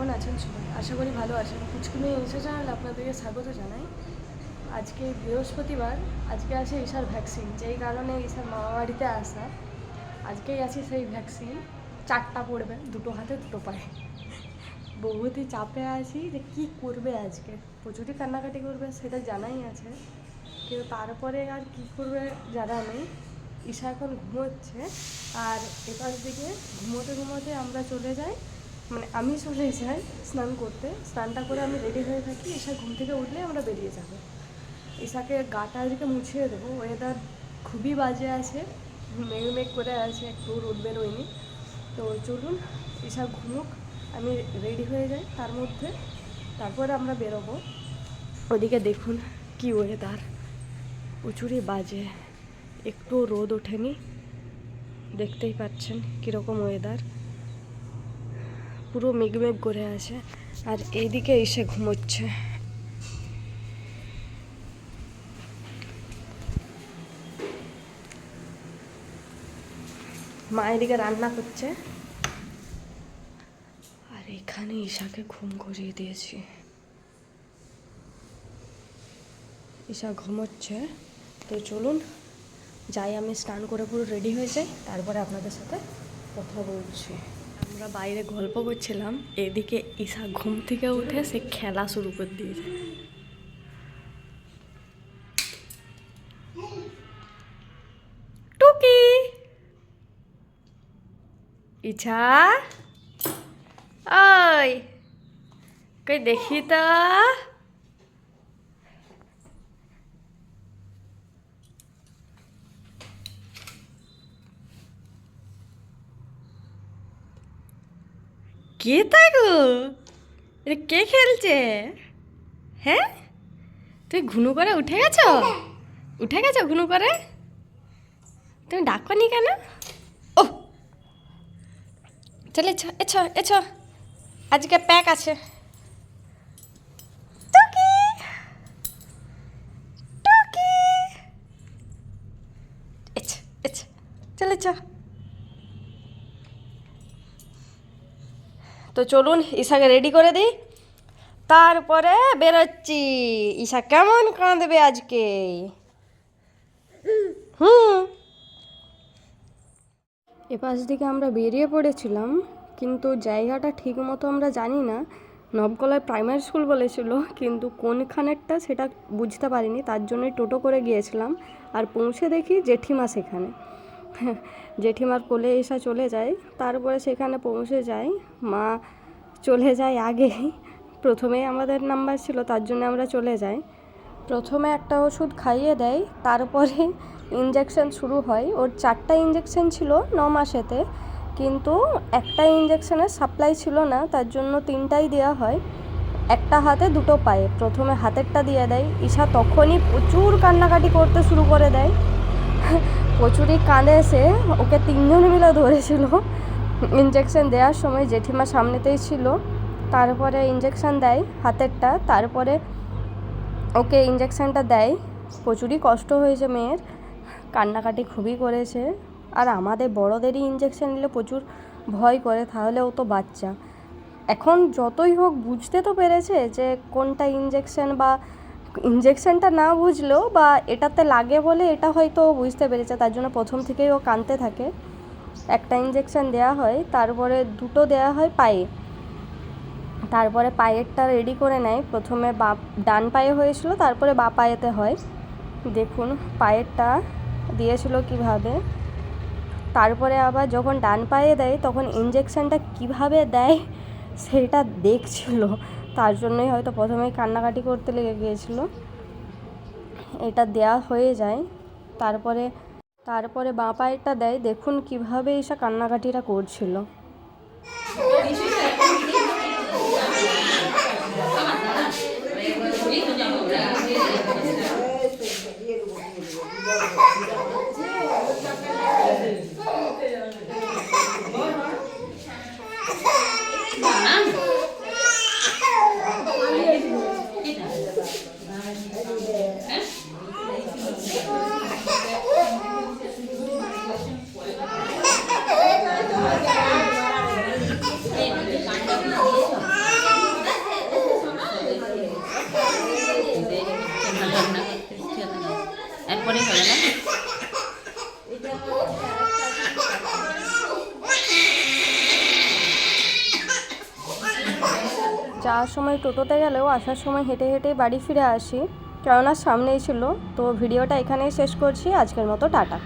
কেমন আছেন সবাই? আশা করি ভালো আছেন। কুচকুমি এসে চ্যানেল আপনাদেরকে স্বাগত জানাই। আজকে বৃহস্পতিবার, আজকে আছে ঈশার ভ্যাকসিন যেই কারণে ঈশার মামা বাড়িতে আসা। আজকেই আছে সেই ভ্যাকসিন চারটা পড়বে, দুটো হাতে, দুটো পায়ে। বহুতই চাপে আছি যে কি করবে আজকে? প্রচুরই কান্নাকাটি করবে, সেটা জানাই আছে। কিন্তু তারপরে আর কি করবে জানা নেই। ঈশা এখন ঘুমোচ্ছে। আর এপাশ দিকে ঘুমোতে ঘুমোতে আমরা চলে যাই। মানে আমি চলে যাই, স্নান করতে। স্নানটা করে আমি রেডি হয়ে থাকি ঈশা ঘুম থেকে উঠলে আমরা বেরিয়ে যাব। ঈশাকে গাটা আজকে মুছিয়ে দেবো। ওয়েদার খুবই বাজে আছে মেঘ মেঘ করে আছে, একটু রোদ বেরোয়নি। তো চলুন, ঈশা ঘুমুক, আমি রেডি হয়ে যাই তার মধ্যে। তারপরে আমরা বেরোবো। ওদিকে দেখুন কি ওয়েদার প্রচুরই বাজে। একটু রোদ ওঠেনি। দেখতেই পাচ্ছেন কীরকম ওয়েদার পুরো মেঘমেঘ করে আছে আর এইদিকে এসে ঘুমোচ্ছে। মা এদিকে রান্না করছে। আর এখানে ঈশাকে ঘুম করিয়ে দিয়েছি। ঈশা ঘুমোচ্ছে। তো চলুন, যাই, আমি স্নান করে পুরো রেডি হয়ে যাই, তারপরে আপনাদের সাথে কথা বলছি। আমরা বাইরে গল্প করছিলাম, এদিকে ঈশা ঘুম থেকে উঠে সে খেলা শুরু করে দিয়েছে। টুকি! ইছা ওই, কই দেখি তো। কে তা গো? এটা কে খেলছে? হ্যাঁ? তুমি ঘুনু করে উঠে গেছো? উঠে গেছো ঘুনু করে তুমি ডাকো নি কেন? ও চলে এছো এছো এছো। আজকে প্যাক আছে। চলে চ তো চলুন ঈশাকে রেডি করে দিই। তারপরে বেরোচ্ছি। ঈশা কেমন কাঁদবে আজকে? হুম। এপাশ দিকে আমরা বেরিয়ে পড়েছিলাম, কিন্তু জায়গাটা ঠিক মতো আমরা জানি না। নবকলায় প্রাইমারি স্কুল বলেছিল, কিন্তু কোনখানেরটা সেটা বুঝতে পারিনি, তার জন্যই টোটো করে গিয়েছিলাম আর পৌঁছে দেখি জেঠিমা সেখানে। জেঠিমার কোলে এসা চলে যায়, তারপরে সেখানে পৌঁছে যায়। মা চলে যায় আগেই প্রথমেই আমাদের নাম্বার ছিল, তার জন্য আমরা চলে যাই। প্রথমে একটা ওষুধ খাইয়ে দেয়, তারপরে ইঞ্জেকশন শুরু হয়। ওর চারটা ইঞ্জেকশন ছিল ন মাসেতে, কিন্তু একটা ইঞ্জেকশনের সাপ্লাই ছিল না, তার জন্য তিনটাই দেওয়া হয়। একটা হাতে দুটো পায়ে। প্রথমে হাতেরটা দিয়ে দেয়। ঈশা তখনই প্রচুর কান্নাকাটি করতে শুরু করে দেয়। প্রচুরই কাঁদে এসে ওকে তিনজন মিলে ধরেছিল। ইঞ্জেকশন দেওয়ার সময় জেঠিমা সামনেতেই ছিল। তারপরে ইঞ্জেকশন দেয় হাতেরটা। তারপরে ওকে ইঞ্জেকশনটা দেয়। প্রচুরই কষ্ট হয়েছে মেয়ের। কান্নাকাটি খুবই করেছে। আর আমাদের বড়দেরই ইঞ্জেকশন নিলে প্রচুর ভয় করে, তাহলে ও তো বাচ্চা। এখন যতই হোক বুঝতে তো পেরেছে যে কোনটা ইঞ্জেকশন বা ইঞ্জেকশনটা না বুঝলেও বা এটাতে লাগে বলে এটা হয়তো বুঝতে পেরেছে, তার জন্য প্রথম থেকেই ও কাঁদতে থাকে। একটা ইঞ্জেকশন দেওয়া হয়, তারপরে দুটো দেওয়া হয় পায়ে। তারপরে পায়েরটা রেডি করে নেয়। প্রথমে বা, ডান পায়ে হয়েছিল, তারপরে বা পায়েতে হয়। দেখুন, পায়েরটা দিয়েছিল কীভাবে। তারপরে আবার যখন ডান পায়ে দেয়, তখন ইঞ্জেকশনটা কীভাবে দেয়, সেটা দেখছিল। তার জন্যই হয়তো প্রথমেই কান্নাকাটি করতে লেগে গিয়েছিল। এটা দেয়া হয়ে যায়। তারপরে তারপরে বাঁ পায়েরটা দেয়। দেখুন কীভাবে এসা কান্নাকাটিটা করছিল। এরপরেই হবে না? যাওয়ার সময় টোটোতে গেলেও আসার সময় হেঁটে হেঁটে বাড়ি ফিরে আসি। কেননা সামনেই ছিল। তো ভিডিওটা এখানেই শেষ করছি। আজকের মতো টাটা।